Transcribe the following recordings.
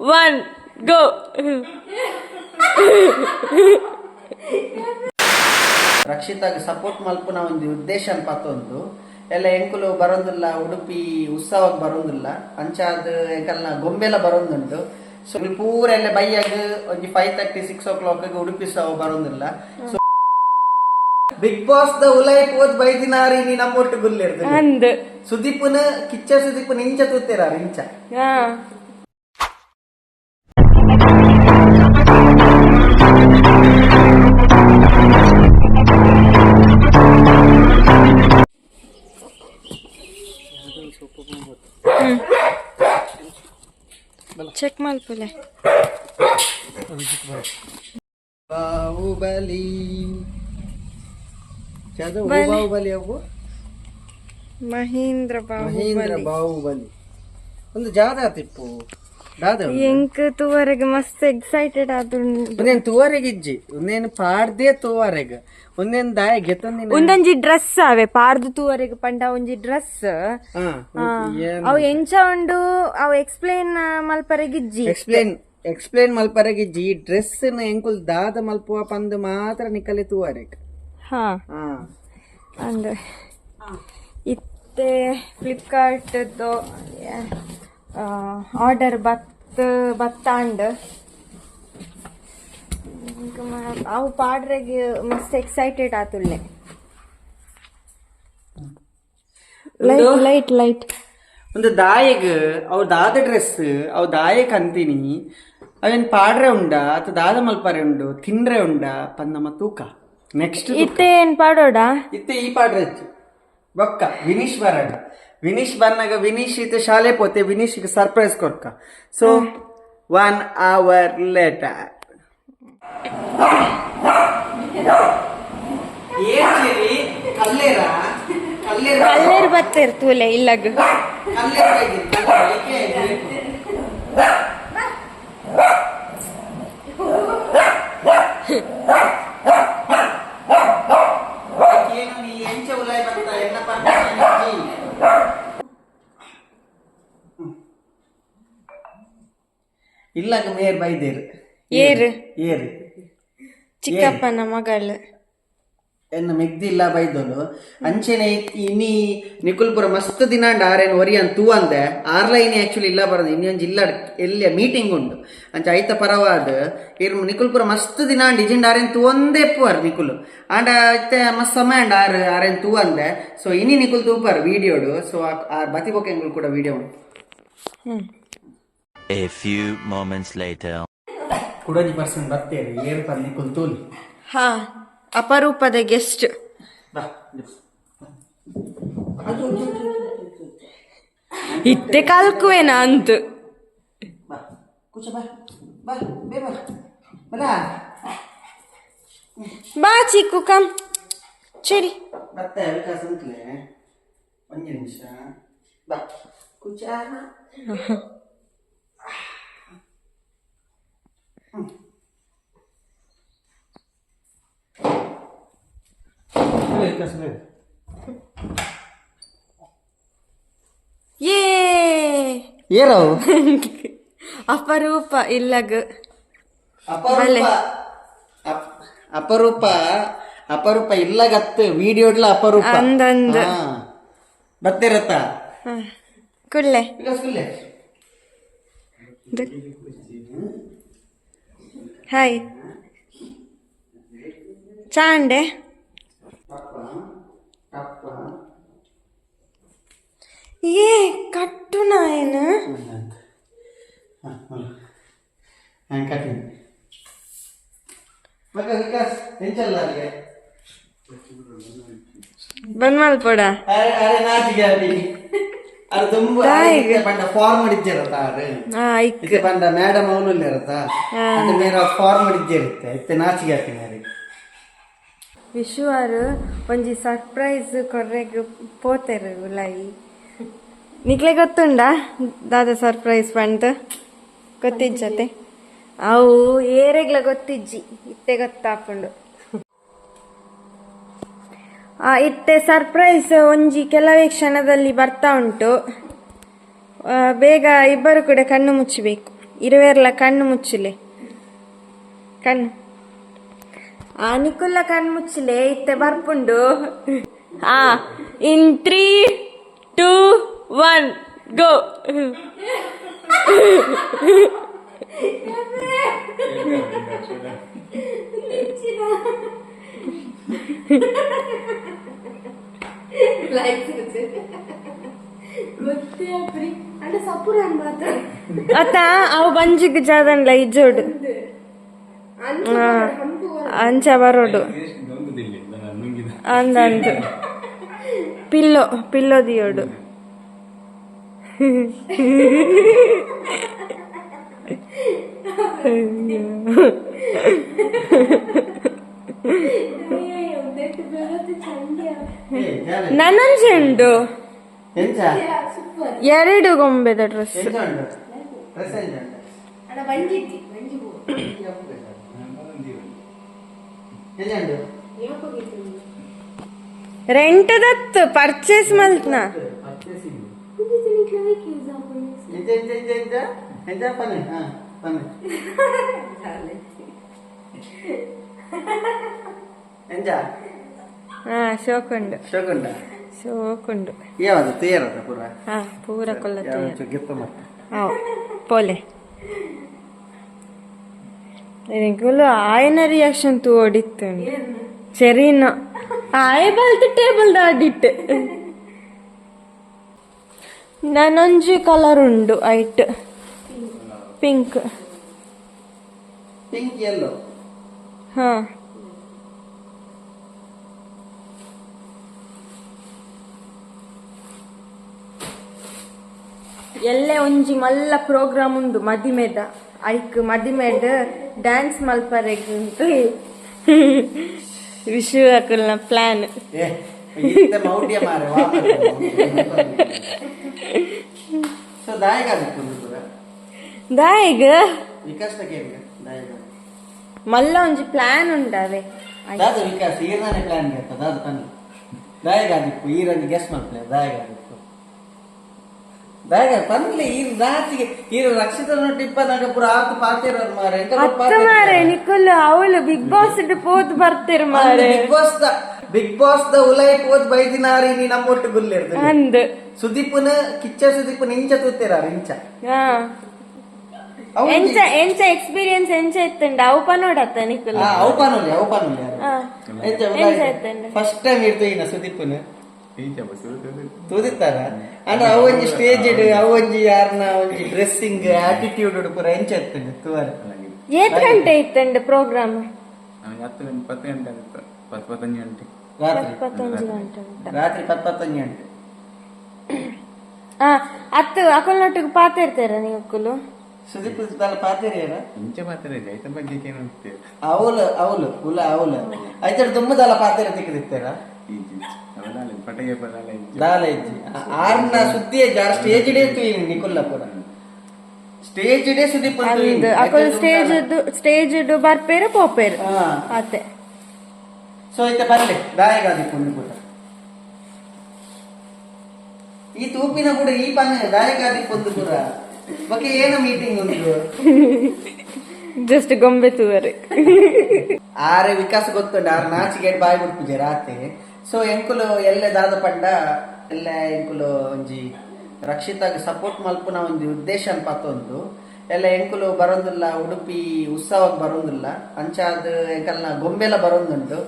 One go ರಕ್ಷಿತಾಗ support ಮಲ್ಪುನ ಒಂದು ಉದ್ದೇಶ ಅನ್ಪತ್ತೊಂದು ಎಲ್ಲ ಎಂಕುಲು ಬರೋದಿಲ್ಲ ಉಡುಪಿ ಉತ್ಸವಕ್ಕೆ ಬರೋದಿಲ್ಲ. ಅಂಚಾದ ಎಂಕಲ್ನ ಗೊಂಬೆಲ ಬರೋದುಂಟು. ಸೊ ಪೂರ ಎಲ್ಲ ಬೈಯಾಗ ಒಂಜಿ five thirty six o'clock Udupi ಉತ್ಸವ ಬರೋದಿಲ್ಲ. ಸೊ ಬಿಗ್ ಬಾಸ್ ದ ಉಲೈ ಪೋದ್ ಬೈದಿನಾರಿ ನೀ ನಮ್ಮೊಟ್ಟು ಗುಲ್ಲಿರ್ದು ಸುದೀಪ್ನ ಸುದೀಪನ ಕಿಚ್ಚ ಸುದೀಪನ ಇಂಚ ತೂತೇರ ಇಂಚ. ಚೆಕ್ ಮಾಡ್ಕೊಳ್ಳೆ ಬಾಹುಬಲಿ. ಬಾಹುಬಲಿ ಅವು ಮಹೇಂದ್ರ ಮಹೇಂದ್ರ ಬಾಹುಬಲಿ. ಬಾಹುಬಲಿ ಒಂದು ಜಾದ ತಿಪ್ಪು. ಎಂಕ್ ತೂವರೆಗೆ ಮಸ್ತ್ ಎಕ್ಸೈಟೆಡ್ ಆದು ಒಂದೇನು ತೂವರೆಗೆ ಇಜ್ಜಿ ಒಂದೇನ್ ಪಾಡ್ದೆ ತೂವರೆಗೆ ಒಂದೇನ್ ದಾಯ ಗೆತ್ತೊಂದಿನ ಒಂದೊಂಜಿ ಡ್ರೆಸ್ ಅವೆ ಪಾರ್ದು ತೂವರೆಗೆ ಪಂಡ ಒಂಜಿ ಡ್ರೆಸ್ ಅವು ಎಂಚ ಉಂಡು ಅವು ಎಕ್ಸ್ಪ್ಲೇನ್ ಮಲ್ಪರೆಗಿಜ್ಜಿ ಎಕ್ಸ್ಪ್ಲೇನ್ ಎಕ್ಸ್ಪ್ಲೇನ್ ಮಲ್ಪರೆಗೆ ಇಜ್ಜಿ. ಈ ಡ್ರೆಸ್ ಎಂಕುಲ್ ದಾದ ಮಲ್ಪುವ ಪಂದು ಮಾತ್ರ ನಿಕಲೆ ತೂವರೆಗೆ. ಹಾ. ಹಾ. ಅಂದ್ರೆ ಇತ್ತೆ ಫ್ಲಿಪ್ಕಾರ್ಟ್ ಆರ್ಡರ್ ಬತ್ ಬತ್ತಾಂಡ್. ಅವು ಪಾಡ್ರೆಗೆ ಮಸ್ತ್ ಎಕ್ಸೈಟೆಡ್ ಆತುಳ್ಳೆ ಲೈಟ್ ಲೈಟ್ ಲೈಟ್ ಒಂದು ದಾಯಗ್ ಅವ್ರ ದಾದ ಡ್ರೆಸ್ ಅವ್ ದಾಯಕ್ ಅಂತೀನಿ. ಅವೇನ್ ಪಾಡ್ರೆ ಉಂಡ ಅಥವಾ ದಾದ ಮಲ್ಪರೆ ಉಂಡು ತಿಂಡ್ರೆ ಉಂಡ ಪಂದಮ್ಮ ತೂಕ. ನೆಕ್ಸ್ಟ್ ಇತ್ತೆ ಏನ್ ಪಾಡೋಡ? ಇತ್ತೆ ಈ ಪಾಡ್ರೆ ಬೊಕ್ಕ ವಿನೀಶ್ ಬರಡ ವಿನೀಶ್ ಬಂದಾಗ ವಿನೀಶ್ ಇದು ಶಾಲೆ ಪೋತೆ ವಿನೀಶ್ಗೆ ಸರ್ಪ್ರೈಸ್ ಕೊಡ್ಕ. ಸೊ ಒನ್ ಅವರ್ ಲೇಟರ್ ಕಲ್ಲೇರ? ಕಲ್ಲೇರ್? ಬತ್ತಿರ್ತೂಲೆ ಇಲ್ಲಗ ಮೇರ್ ಬೈದೇರು. ಏರು? ಏರು. ಚಿಕ್ಕಪ್ಪನ ಮಗಳು. ಎನ್ನ ಮೆಗ್ದಿಲ್ಲ ಬೈದೋಲು ಅಂಚೆನೆ ಇನಿ ನಿಕುಲ್ಪುರ ಮಸ್ತ್ ದಿನಾಂಡ ಆರೇನು ಒರಿ ಅಂತ ತೂ ಅಂದೆ. ಆರ್ಲೈನ್ ಆಕ್ಚುಲಿ ಇಲ್ಲ ಬರೋದು. ಇನ್ನೊಂದು ಇಲ್ಲ ಎಲ್ಲಿ ಮೀಟಿಂಗ್ ಉಂಡು ಅಂಚ ಐತ ಪರವಾದ. ಇರ್ ನಿಕುಲ್ಪುರ ಮಸ್ತ್ ದಿನ ಡಿಜಿನ್ ಆರೇನ್ ತೂ ಒಂದೇ ಪುವರ್ ನಿಕುಲು. ಆಂಡ ಐತೆ ಮಸ್ತ್ ಸಮಯ ಅಂಡ್ ಆರ್ ಆರೇನ್ ತೂ ಅಂದೆ. ಸೊ ಇನಿ ನಿಕುಲ್ ತೂಪರ್ ವಿಡಿಯೋಡು ಸೊ ಆ ಬತಿ ಬೊಕೆಂಗುಲ್ ಕೂಡ ವಿಡಿಯೋ ಉಂಟು. A few moments later. ಕುಡಲಿ ಪರ್ಸನ್ ಬರ್ತೇವೆ ಏರ್ ಪರ್ ನಿಕುಲ್ ತೂಲಿ ಹಾ ಅಪರೂಪದ ಗೆಸ್ಟ್ ಇತ್ತೆ ಕಲ್ಕುವೆನ ಅಂತ ಬಾ ಚಿಕ್ಕು ಕಮ್ ಸರಿ ಮತ್ತೆ ವಿಕಾಸ್ ಅಂತಲೇ. ಒಂದು ನಿಮಿಷ. ಬಾ ಕುಚ. ಏರವು ಅಪರೂಪ ಇಲ್ಲಗ. ಅಪರೂಪ. ಅಪ್- ಅಪರೂಪ ಅಪರೂಪ ಇಲ್ಲಗತ್ತೆ ವಿಡಿಯೋಡ್ಲ ಅಪರೂಪ. ಅಂದಂದ. ಬತ್ತಿರತ್ತ ಕುಳ್ಳೆ ಕುಳ್ಳೆ హాయ్ చా అండి ఏ కట్టు నాయన కట్టింది బన్మాల్ పొడా అరే అరే నాటి ಅದು ತುಂಬ ದಾಯಿಗೆ. ಪಂಡ ಫಾರ್ಮ್ ಪಂಡ ಮೇಡಮ್ ಇರತ್ತ. ಅದು ಮೇರೆ ಇತ್ತೆ ನಾಚಿಗೆ ಹಾಕಿನ ಒಂಜಿ ಸರ್ಪ್ರೈಸ್ ಕೊರ್ರೆಗ್ ಪೋತೆರು ಉಲೈ ನಿಕ್ಲೆ ಗೊತ್ತುಂಡ? ದಾದ ಸರ್ಪ್ರೈಸ್ ಪಂಡ್? ಗೊತ್ತಿಜ್ಜತೆ? ಅವು ಏರೆಗ್ಲ ಗೊತ್ತಿಜ್ಜಿ. ಇತ್ತೆ ಗೊತ್ತಾಪುಂಡು. ಇತ್ತೆ ಸರ್ಪ್ರೈಸ್ ಒಂಜಿ ಕೆಲವೇ ಕ್ಷಣದಲ್ಲಿ ಬರ್ತಾ ಉಂಟು. ಬೇಗ ಇಬ್ಬರು ಕೂಡ ಕಣ್ಣು ಮುಚ್ಚಬೇಕು. ಇರುವೆರ್ಲ ಕಣ್ಣು ಮುಚ್ಚಲೆ. ಕಣ್ಣು. ಆ ನಿಕುಲ್ಲ ಕಣ್ಣು ಮುಚ್ಚಲೆ ಇತ್ತೆ ಬರ್ಪುಂಡು. ಆ in three two one go ಅತ್ತ ಅವು ಬಂಜಿಗ್ ಜಾದನ್ಲ ಇಜ್ಜೋಡು ಆ, ಅಂಚ ಬರೋಡು ಅಂದಂದು ಪಿಲ್ಲೋ ಪಿಲ್ಲೋ ದಿಯೋಡು ನನ್ನಂಜೆ ಉಂಡು ಎಂಚ ಎರಡು ಗೊಂಬೆದ ಡ್ರೆಸ್ ಎಂಚ ಉಂಟು ಡ್ರೆಸ್ ಎಂಚ ಉಂಟು ಎಂಚ ಉಂಟು ರೆಂಟ್ ದತ್ತು ಪರ್ಚೇಸ್ ಮಲ್ತ್ನ ಎಂಚ ಎಂಚ ಎಂಚ ಎಂಚ ಎಂಚ ಪನ್ನೆ ಹಾ ಪನ್ನೆ ಎಂಚ ಹಾ ಶೋಕುಂಡು ಶೋಕುಂಡ ಶೋಕುಂಡು ಯಾವುದು ತೇರದ ಪೂರ ಹಾ ಪೂರ ಕೊಲ್ಲ ಯಾವ ಗಿಫ್ಟ್ ಮತ್ತೆ ಹಾವ್ ಪೋಲೆ എനിക്കുള്ള ആയന റിയാക്ഷൻ തൂ ഓടിത്തുണ്ട് ചെറിയ ആയ ബലത്ത് ടേബിൾ ആടിട്ട് ನಾನೊಂಜಿ ಕಲರ್ ಉಂಡು ಐಟ್ ಪಿಂಕ್ ಪಿಂಕ್ ಎಲ್ಲೋ ಹಾ ಎಲ್ಲೆ ಒಂಜಿ ಮಲ್ಲ ಪ್ರೋಗ್ರಾಮ್ ಉಂಡು ಮದಿಮೆದ. ಐಕ್ ಮದಿಮೆಡ್ ಡ್ಯಾನ್ಸ್ ಮಲ್ಪರೆಗ್ ಉಂಟು. ವಿಶು ಅಕಲ್ನ ಪ್ಲಾನ್ ದಾಯಿಗ್ ಮಲ್ಲ ಒಂಜಿ ಪ್ಲಾನ್ ಉಂಡವೆ. ದಾದ ವಿಕಾಸ್ ಈರನೇ ಪ್ಲಾನ್ ಈರಂದು ಗೆಸ್ ಮಾಡ್ಲೆ ದಾಯಕ ಆದಿಪ್ಪು ಬಂದ್ಲಿ ಈ ರಾತ್ರಿಗೆ ಈ ರಕ್ಷಿತ ನೋಟ್ ಪುರ ಆತು ಪಾತಿರೋರು ಮಾರೆ ಅಂತ ಅತ್ತ ಮಾರೆ ನಿಕ್ಕುಲು ಅವಳು ಬಿಗ್ ಬಾಸ್ ಪೋತ್ ಬರ್ತಿರ್ ಮಾರೆ ಬಿಗ್ ಬಾಸ್ ದ ಬಿಗ್ ಬಾಸ್ ದ ಉಲೈ ಪೋತ್ ಬೈದಿನಾರಿ ನೀ ನಮ್ಮೊಟ್ಟು ಗುಲ್ಲಿರ್ದು. ಅಂದ್. ಸುದೀಪನ ಕಿಚ್ಚ ಸುದೀಪನ ಇಂಚ ತೂತಿರಾರ ಇಂಚ. ಎಂಚ ಎಂಚ ಎಕ್ಸ್ಪೀರಿಯನ್ಸ್ ಎಂಚ ಇತ್ತಂಡ. ಅವಪ ನೋಡತ್ತ ನಿಖುಲ್. ಅವಪ ನೋಡಿ ಅವಪ ನೋಡಿ ಎಂಚ ಫಸ್ಟ್ ಟೈಮ್ ಇರ್ತು ಇನ್ನ ಸುದೀಪನ. ತೂದಿತ್ತಾರ ಅಂದ್ರೆ ಅವೊಂಜಿ ಸ್ಟೇಜ್ ಡ್ ಅವೊಂಜಿ ಯಾರ್ನ ಒಂಜಿ ಡ್ರೆಸ್ಸಿಂಗ್ ಆಟಿಟ್ಯೂಡ್ ಪೂರ ಎಂಚ ಇರ್ತದೆ ತೂವರ. ಏತ್ ಗಂಟೆ ಇತ್ತಂಡ ಪ್ರೋಗ್ರಾಮ್ ನನಗೆ ಹತ್ತು ಗಂಟೆ ಪತ್ತು ಗಂಟೆ ಆಗುತ್ತೆ. ಪತ್ತು ಪತ್ತೊಂದು ಗಂಟೆ. ರಾತ್ರಿ. ರಾತ್ರಿ. ಪತ್ತೊಂದು ಗಂಟೆ. ಹಾ ಅತ್ತು ಅಕಲ್ನೊಟ್ಟಿಗೆ ಪಾತ ನೀವು ನಿಕ್ಕುಲು ಸುದೀಪ್ ತಲ ಪಾತಿರಿಯರ ಇಂಚೆ ಮಾತ್ರ ರೈತ ಬಗ್ಗೆ ಏನು ಅವ್ಲು ಅವಲು ಅವಲು ಅವ್ಲು ಅವಲು ಐತರ ದುಮ್ಮದಲ್ಲ ಪಾತಿರ ತಿಕ್ಕದಿತ್ತಾರ ಪಟಗೆ ಪಡಾಲ ಈಜಿ ದಾಲ ಇಜ್ಜಿ ಆರ್ನ ಸುದ್ದಿಯ ಜಾರ ಸ್ಟೇಜ್ ಡೇ ತೂಯಿನಿ ನಿಕುಲ್ಲ ಪೂರ ಸ್ಟೇಜ್ ಡೇ ಸುದೀಪ್ ಅಂದ್ ಅಕಲ್ ಸ್ಟೇಜ್ ಸ್ಟೇಜ್ ಬರ್ಪೇರು ಪೋಪೇರು. ಹಾ. ಅತ್ತೆ ಸೊ ಐತೆ ಬರ್ಲಿ. ದಾಯಗಾದಿ ಪುಣ್ಯ ಕೂಡ ಈ ತೂಪಿನ ಕೂಡ ಈ ಪನ್ನ ದಾಯಗಾದಿ ಪೊಂದು ಕೂಡ ಬಗ್ಗೆ ಏನು ಮೀಟಿಂಗ್ ಉಂಟು ಜಸ್ಟ್ ಗೊಂಬೆ ತೂವರೆ. ಆರೆ ವಿಕಾಸ ಗೊತ್ತುಂಡು ಆರು ನಾಚಿಗೆ ಬಾಯಿ ಬಿಡ್ಪುಜೆ ರಾತ್ರಿ. ಸೊ ಎಂಕುಲು ಎಲ್ಲ ದಾದ ಪಂಡ ಎಲ್ಲ ಎಂಕುಲು ಒಂಜಿ ರಕ್ಷಿತಾಗ ಸಪೋರ್ಟ್ ಮಲ್ಪುನ ಒಂದು ಉದ್ದೇಶ ಅನ್ಪತ್ತೊಂದು ಎಲ್ಲ ಎಂಕುಲು ಬರೋದಿಲ್ಲ ಉಡುಪಿ ಉತ್ಸವಕ್ಕೆ ಬರೋದಿಲ್ಲ. ಅಂಚಾದ ಎಂಕಲ್ನ ಗೊಂಬೆಲ ಬರೋದುಂಟು.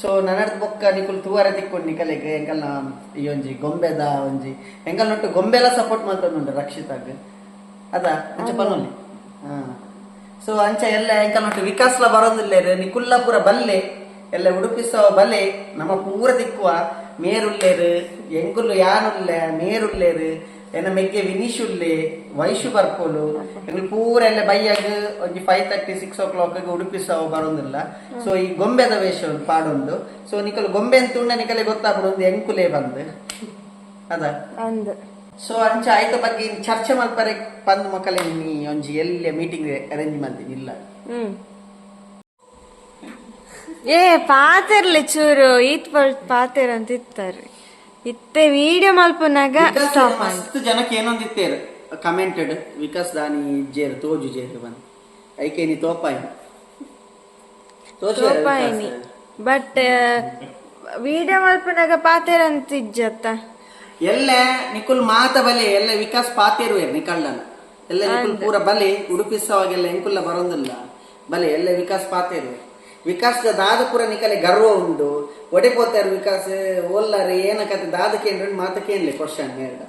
ಸೊ ನನ್ನದ ಬೊಕ್ಕ ನಿಕುಲ್ ತೂವರೆ ತಿಕ್ಕೊಂಡು ನಿಕಲೆಗೆ ಎಂಕಲ್ನ ಈ ಒಂಜಿ ಗೊಂಬೆದ ಒಂಜಿ ಎಂಕಲ್ ನೊಟ್ಟು ಗೊಂಬೆಲ ಸಪೋರ್ಟ್ ಮಾಡ್ತೊಂದುಂಟು ರಕ್ಷಿತಾಗ. ಅದ ಅಂಚ ಪನೋಲಿ ಹಾ. ಸೊ ಅಂಚ ಎಲ್ಲ ಎಂಕಲ್ ನೋಟ್ಟು ವಿಕಾಸ್ಲ ಬರೋದಿಲ್ಲ ನಿಕುಲ್ಲ ಪೂರ ಬಲ್ಲೆ ಎಲ್ಲ ಉಡುಪಿಸೋ ಬಲೆ ನಮ್ಮ ಪೂರ ದಿಕ್ಕುವ. ಮೇರುಲ್ಲೇರು ಎಂಗುಲು ಯಾನುಲ್ಲೆ ಮೇರುಲ್ಲೇರು ಎನ್ನ ಮೆಗ್ಗೆ ವಿನಿಶುಲ್ಲೆ ವೈಶು ಬರ್ಪೋಲು ಎಂಗ್ಲು ಪೂರ ಎಲ್ಲ ಬೈಯಾಗ ಒಂಜಿ five thirty six o'clock ಉಡುಪಿಸೋ ಬರೋದಿಲ್ಲ. ಸೊ ಈ ಗೊಂಬೆದ ವೇಷ ಒಂದು ಪಾಡೊಂದು. ಸೊ ನಿಕಲ್ ಗೊಂಬೆ ತುಂಡ ನಿಕಲೆ ಗೊತ್ತಾಗ್ಬಿಡೊಂದು ಎಂಕುಲೆ ಬಂದು. ಅದ? ಸೊ ಅಂಚ ಆಯ್ತ ಬಗ್ಗೆ ಚರ್ಚೆ ಮಲ್ಪರೆ ಪಂದ್ ಮಕ್ಕಳೇ ನೀ ಒಂಜಿ ಎಲ್ಲಿ ಮೀಟಿಂಗ್ ಅರೇಂಜ್ ಮಾಡ್ತೀನಿ ಇಲ್ಲ ಏ ಪಾತಿರ್ಲಿ ಚೂರು ಈತ್ ಪಾತೆರ್ ಅಂತ ಇತ್ತಾರೆ ಇತ್ತೆ ವಿಡಿಯೋ ಮಲ್ಪನಾಗ ಸ್ಟಾಪ್ ಮಸ್ತ್ ಜನಕ್ಕೆ ಏನೊಂದು ಇತ್ತೇರ್ ಕಮೆಂಟೆಡ್ ವಿಕಾಸ್ ದಾನಿ ಜೇರ್ ತೋಜು ಜೇರ್ ಬಂದು. ಐಕೆ ನೀ ತೋಪಾಯಿ. ತೋಪಾಯಿನಿ ಬಟ್ ವಿಡಿಯೋ ಮಲ್ಪನಾಗ ಅಂತ ಇಜ್ಜತ್ತ ಎಲ್ಲ ನಿಕುಲ್ ಮಾತ ಬಲೆ ಎಲ್ಲ ವಿಕಾಸ್ ಪಾತೇರು ನಿಕಳ್ಳನ? ಎಲ್ಲ ನಿಕುಲ್ ಪೂರ ಬಲೆ ಉಡುಪಿಸವಾಗೆಲ್ಲ ಎಂಕುಲ್ಲ ಬರೋದಿಲ್ಲ. ಬಲೆ ಎಲ್ಲ ವಿಕಾಸ್ ಪಾತೇರು ವಿಕಾಸ್ ದಾದ ಪೂರ ನಿಕಲೆ ಗರ್ವ ಉಂಡು ಒಡೆ ವಿಕಾಸ ವಿಕಾಸ್ ಓಲ್ಲರೆ ಏನ ಕತೆ ದಾದ ಕೇಂದ್ರ ಮಾತ ಕೇನ್ಲೆ ಕ್ವಶನ್ ಹೇಳ್ದ.